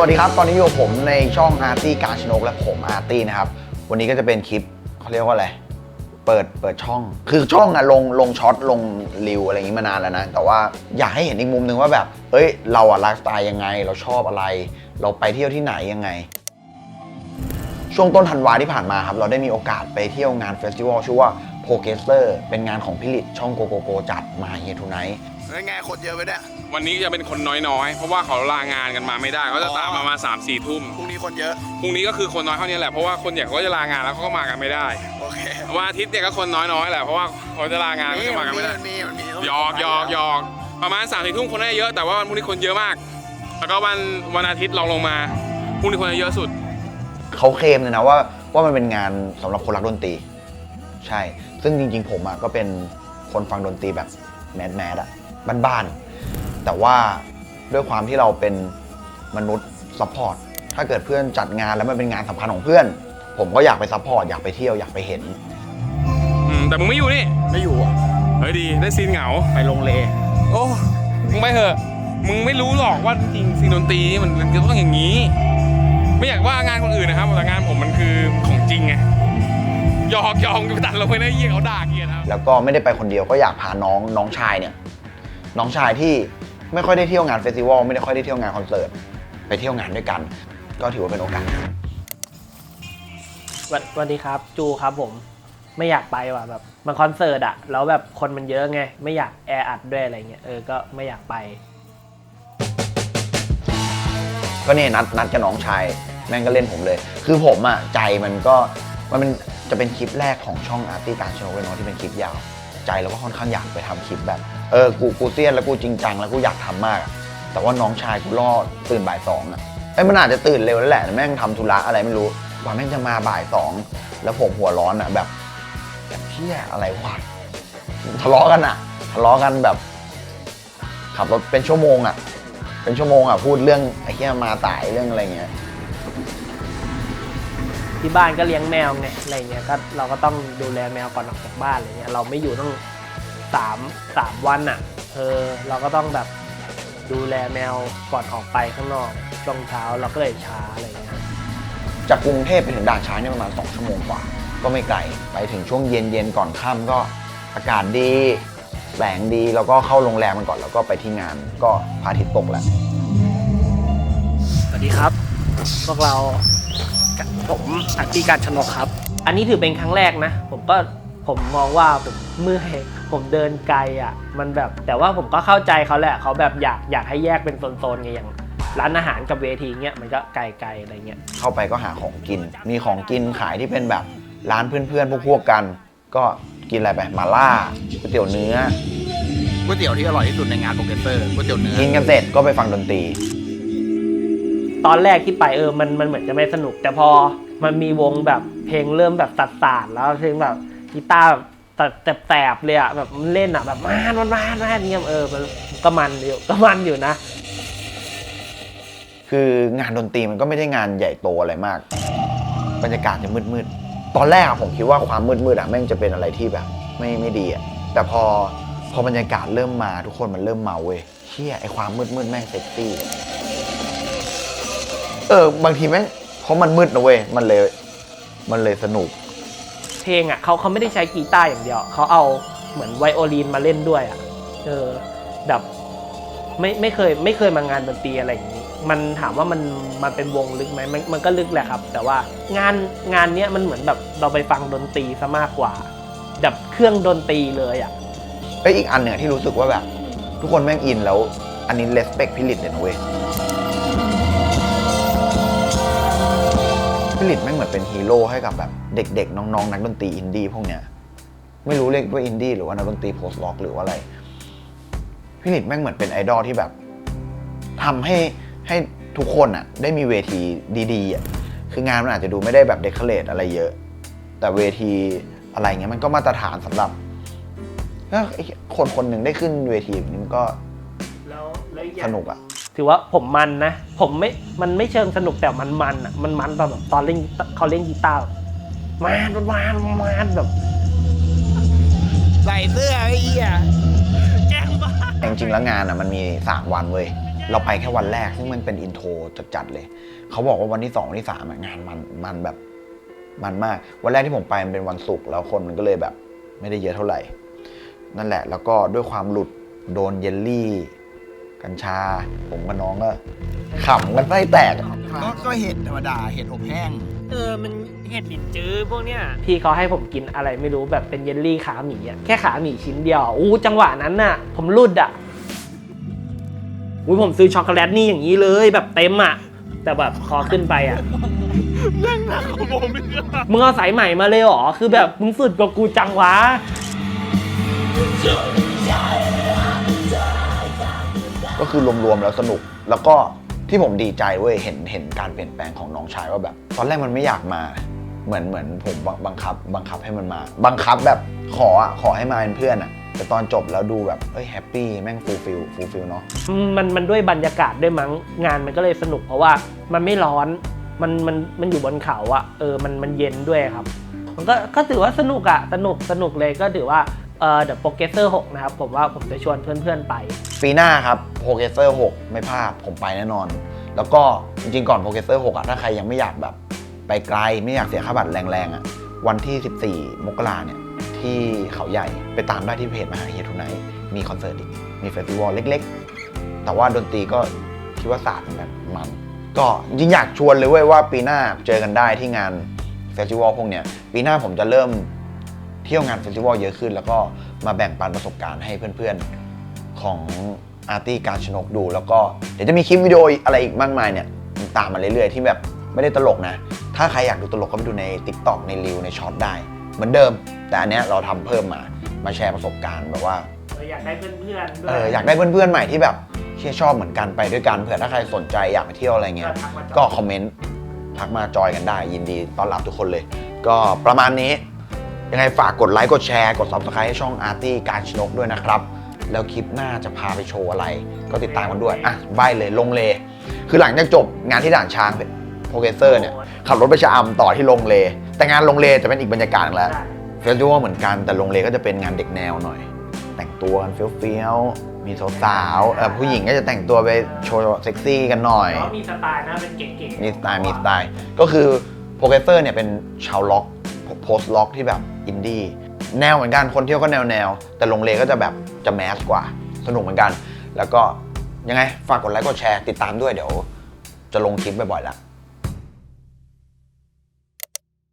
วัสดีครับ ตอนนี้อยู่กับผมในช่องอาร์ตี้การชนกและผมอาร์ตี้นะครับ วันนี้ก็จะเป็นคลิปเขาเรียกว่าอะไร เปิดเปิดช่อง คือช่องอะลงลงช็อตลงรีวอะไรอย่างนี้มานานแล้วนะ แต่ว่าอยากให้เห็นอีกมุมหนึ่งว่าแบบ เอ้ย เราอะไลฟ์สไตล์ยังไง เราชอบอะไร เราไปเที่ยวที่ไหนยังไง ช่วงต้นธันวาที่ผ่านมาครับ เราได้มีโอกาสไปเที่ยวงานเฟสติวัลชื่อว่าโพเกสเตอร์เป็นงานของพิลิตช่องโกโกโกจัดมาเฮียทูไนท์ แล้วไงคนเยอะไปเนี่ย วันนี้จะเป็นคนน้อยๆ เพราะว่าเขาลางานกันมาไม่ได้เขาจะตามมามาสามสี่ทุ่มพรุ่งนี้คนเยอะ พรุ่งนี้ก็คือคนน้อยเท่านี้แหละเพราะว่าคนใหญ่เขาก็จะลางานแล้วเขาก็มากันไม่ได้โอเควันอาทิตย์เนี่ยก็คนน้อยๆแหละเพราะว่าเขาจะลางานเขาจะมากันไม่ได้มันมีมันมีมันมีหยอกหยอกหยอกประมาณสามสี่ทุ่มคนน่าจะเยอะแต่ว่าวันพรุ่งนี้คนเยอะมาก แล้วก็วันวันอาทิตย์ลองลงมาพรุ่งนี้คนจะเยอะสุด เขาเคลมเลยนะว่าว่ามันเป็นงานสำหรับคนรักดนตรี ใช่ ซึ่งจริงๆผมอะก็เป็นคนฟังดนตรีแบบแมสแมสอะ บ้านๆ แต่ว่าด้วยความที่เราเป็นมนุษย์ซัพพอร์ต ถ้าเกิดเพื่อนจัดงานแล้วมันเป็นงานสำคัญของเพื่อน ผมก็อยากไปซัพพอร์ต อยากไปเที่ยว อยากไปเห็น อืมแต่มึงไม่อยู่นี่ ไม่อยู่อะเฮ้ยดี ได้ซีนเหงา ไปลงเลโอ้มึงไปเถอะ มึงไม่รู้หรอกว่าจริงๆซีนดนตรีมันมันก็ต้องอย่างนี้ ไม่อยากว่างานคนอื่นนะครับแต่งานผมมันคือของจริงไงหยอกหยอกตัดลงไปได้เยี่ยเขาด่าเกลียดครับ แล้วก็ไม่ได้ไปคนเดียวก็อยากพาน้องน้องชายเนี่ย น้องชายที่ไม่ค่อยได้เที่ยวงานเฟสติวัลไม่ได้ค่อยได้เที่ยวงานคอนเสิร์ตไปเที่ยวงานด้วยกัน ก็ถือว่าเป็นโอกาสสวัสสวัสดีครับจูครับผมไม่อยากไปว่ะแบบมันคอนเสิร์ตอะแล้วแบบคนมันเยอะไง ไม่อยากแออัดด้วยอะไรเงี้ยเออก็ไม่อยากไป ก็เนี่ยนัดนัดกับน้องชายแม่งก็เล่นผมเลย คือผมอะใจมันก็มันเป็นจะเป็นคลิปแรกของช่องอาร์ตี้การชนกเลยเนาะที่เป็นคลิปยาว ใจเราก็ค่อนข้างอยากไปทำคลิปแบบเออกูกูเซียนแล้วกูจริงจังแล้วกูอยากทำมากแต่ว่าน้องชายกูรอตื่นบ่ายสองอะไอ้มันอาจจะตื่นเร็วแล้วแหละแม่งทำธุระอะไรไม่รู้กว่าแม่งจะมาบ่ายสองแล้วผมหัวร้อนอะแบบแบบเที่ยอะไรวะทะเลาะกันอะทะเลาะกันแบบ ขับรถเป็นชั่วโมงอะ เป็นชั่วโมงอะพูดเรื่องไอ้เหี้ยมาสายเรื่องอะไรเงี้ย ที่บ้านก็เลี้ยงแมวไงอะไรเงี้ยก็เราก็ต้องดูแลแมวก่อนออกจากบ้านอะไรเงี้ยเราไม่อยู่ต้องสามสามวันอะเออเราก็ต้องแบบดูแลแมวก่อนออกไปข้างนอกช่วงเช้าเราก็เลยช้าอะไรเงี้ยจากกรุงเทพไปถึงด่านช้างเนี่ยประมาณ2ชั่วโมงกว่า ก็ไม่ไกลไปถึงช่วงเย็นเย็นๆก่อนค่ำก็อากาศดีแสงดีแล้วก็เข้าโรงแรมมันก่อนแล้วก็ไปที่งานก็พระอาทิตย์ตกแล้วสวัสดีครับ พวกเรา ผมอัตติการชนกครับ อันนี้ถือเป็นครั้งแรกนะ ผมก็ผมมองว่าผมเมื่อยผมเดินไกลอะ มันแบบแต่ว่าผมก็เข้าใจเขาแหละเขาแบบอยากอยากให้แยกเป็นโซนๆไงอย่างร้านอาหารกับเวทีเงี้ยมันก็ไกลๆอะไรเงี้ยเข้าไปก็หาของกิน มีของกินขายที่เป็นแบบร้านเพื่อนๆพวกๆกัน ก็กินอะไรไปมาล่าก๋วยเตี๋ยวเนื้อก๋วยเตี๋ยวที่อร่อยที่สุดในงานโปรเกสเตอร์ก๋วยเตี๋ยวเนื้อกินกันเสร็จก็ไปฟังดนตรี ตอนแรกที่ไปเออมันมันเหมือนจะไม่สนุก แต่พอมันมีวงแบบเพลงเริ่มแบบตัดสาดแล้วเพลงแบบกีตาร์แบบตัดแสบๆเลยอะแบบมันเล่นอะแบบมานมันมานมานเงี้ยเออมันก็มันอยู่ก็มันอยู่นะ คืองานดนตรีมันก็ไม่ได้งานใหญ่โตอะไรมาก บรรยากาศจะมืดๆตอนแรกผมคิดว่าความมืดๆอะแม่งจะเป็นอะไรที่แบบ ไม่ไม่ดีอะแต่พอพอบรรยากาศเริ่มมาทุกคนมันเริ่มเมาเว้ยเชี่ยไอความมืดๆแม่งเซ็กซี่ เออบางทีแม่งเพราะมันมืดนะเว้ยมันเลย มันเลยสนุก เพลงอะเขาเขาไม่ได้ใช้กีตาร์อย่างเดียว เขาเอาเหมือนไวโอลินมาเล่นด้วยอะเออแบบไม่ไม่เคยไม่เคยมางานดนตรีอะไรอย่างนี้ มันถามว่ามันมันเป็นวงลึกไหมมันมันก็ลึกแหละครับ แต่ว่างานงานเนี้ยมันเหมือนแบบเราไปฟังดนตรีซะมากกว่าแบบเครื่องดนตรีเลยอะเอ้ยอีกอันเนี่ยที่รู้สึกว่าแบบ ทุกคนแม่งอินแล้ว อันนี้เลสเปกพิลิตเลยนะเว้ย พิลิตแม่งเหมือนเป็นฮีโร่ให้กับแบบเด็กๆ น้องๆ นักดนตรีอินดี้พวกเนี้ยไม่รู้เรียกว่าอินดี้หรือว่านักดนตรีโพสต์ล็อกหรือว่าอะไรพิลิตแม่งเหมือนเป็นไอดอลที่แบบทำให้ให้ทุกคนอะได้มีเวทีดีๆอะคืองานมันอาจจะดูไม่ได้แบบเดคอเรทอะไรเยอะ แต่เวทีอะไรเงี้ยมันก็มาตรฐานสำหรับก็ไอ้คนคนหนึ่งได้ขึ้นเวทีแบบนี้มันก็แล้วแล้วสนุกอะ ถือว่าผมมันนะ ผมไม่ มันไม่เชิงสนุกแต่มันมันอะ มันมันตอนแบบตอนเล่นเขาเล่นกีตาร์แบบมันมันมันมันแบบ ใส่เสื้อไอ้เหี้ยแกล้งบ้า แต่จริงๆแล้วงานอะมันมี 3 วันเว้ย เราไปแค่วันแรกซึ่งมันเป็นอินโทรจัดๆเลย เขาบอกว่าวันที่สองวันที่สามอะงานมันมันแบบมันมาก วันแรกที่ผมไปมันเป็นวันศุกร์แล้วคนมันก็เลยแบบ ไม่ได้เยอะเท่าไหร่ นั่นแหละแล้วก็ด้วยความหลุดโดนเยลลี่ กัญชา ผมกับน้องก็ขำกันไส้แตก ก็ก็เห็ดธรรมดาเห็ดอบแห้ง เออ มันเห็ดหลินจื้อพวกเนี้ย พี่เขาให้ผมกินอะไรไม่รู้แบบเป็นเยลลี่ขาหมีอะแค่ขาหมีชิ้นเดียวอู้จังหวะนั้นน่ะ ผมรุดอะอุ้ยผมซื้อช็อกโกแลตนี่อย่างนี้เลยแบบเต็มอะแต่แบบคอขึ้นไปอะมึงเอาสายใหม่มาเลยเหรอ คือแบบมึงสุดกว่ากูจังวะ ก็คือรวมๆแล้วสนุก แล้วก็ที่ผมดีใจเว้ยเห็นเห็นการเปลี่ยนแปลงของน้องชายว่าแบบ ตอนแรกมันไม่อยากมา เหมือนเหมือนผมบังคับ บังคับให้มันมา บังคับแบบขออะขอให้มาเป็นเพื่อนอะแต่ตอนจบแล้วดูแบบเอ้ยแฮปปี้แม่งฟูลฟิลฟูลฟิลเนาะมันมันด้วยบรรยากาศด้วยมั้งงานมันก็เลยสนุกเพราะว่ามันไม่ร้อนมันมันมันอยู่บนเขาอะเออมันมันเย็นด้วยครับ มันก็ก็ถือว่าสนุกอะสนุกสนุกเลยก็ถือว่า เออเดอะโปรเกสเซอร์6นะครับ ผมว่าผมจะชวนเพื่อนๆไป ปีหน้าครับโปรเกเซอร์6ไม่พลาดผมไปแน่นอน แล้วก็จริงๆก่อนโปรเกเซอร์6อะถ้าใครยังไม่อยากแบบ ไปไกลไม่อยากเสียค่าบัตรแรงๆอะวันที่ 14 มกราเนี่ย ที่เขาใหญ่ไปตามได้ที่เพจมหาเฮียทุไนท์มีคอนเสิร์ตอีก มีเฟสติวัลเล็กๆ แต่ว่าดนตรีก็คิดว่าศาสตร์แบบมัน ก็จริงอยากชวนเลยเว้ยว่าปีหน้าเจอกันได้ที่งานเฟสติวัลพวกเนี้ยปีหน้าผมจะเริ่ม เที่ยวงานเฟสติวัลเยอะขึ้น แล้วก็มาแบ่งปันประสบการณ์ให้เพื่อนๆของอาร์ตี้การชนกดู แล้วก็เดี๋ยวจะมีคลิปวิดีโออะไรอีกมากมายเนี่ยตามมาเรื่อยๆ ที่แบบไม่ได้ตลกนะ ถ้าใครอยากดูตลกก็ไปดูใน Tik t o อกในรีวในช็อตได้ เหมือนเดิม แต่อันเนี้ยเราทำเพิ่มมามาแชร์ประสบการณ์แบบว่าอยากได้เพื่อนๆด้วเอยออยากได้เพื่อนๆใหม่ที่แบบเชื่อชอบเหมือนกันไปด้วยกันเผื่อถ้าใครสนใจอยากไปเที่ยวอะไรเงี้ยก็คอมเมนต์ทักมาจอยกันได้ ยินดีต้อนรับทุกคนเลย ก็ประมาณนี้ ยังไงฝากกดไลค์กดแชร์กด subscribe ให้ช่องอาร์ตี้การชนกด้วยนะครับ แล้วคลิปหน้าจะพาไปโชว์อะไร ก็ติดตามกันด้วย อะใบเลยลงเล คือหลังจากจบงานที่ด่านช้างโปรเกเซอร์เนี่ยขับรถไปชะอำต่อที่ลงเล แต่งานลงเลจะเป็นอีกบรรยากาศหนึ่งแล้วเฟสติวัลเหมือนกันแต่ลงเลก็จะเป็นงานเด็กแนวหน่อย แต่งตัวกันเฟี้ยวๆมีสาวๆเออผู้หญิงก็จะแต่งตัวไปโชว์เซ็กซี่กันหน่อยแต่ว่ามีสไตล์นะเป็นเก๋ๆมีสไตล์มีสไตล์ก็คือโปรเกรสเซอร์เนี่ยเป็นชาวล็อก โพสต์ล็อกที่แบบอินดี้แนวเหมือนกันคนเที่ยวก็แนวแนวแต่ลงเลก็จะแบบจะแมสกว่า สนุกเหมือนกัน แล้วก็ยังไงฝากกดไลค์กดแชร์ติดตามด้วยเดี๋ยว จะลงคลิปบ่อยๆละ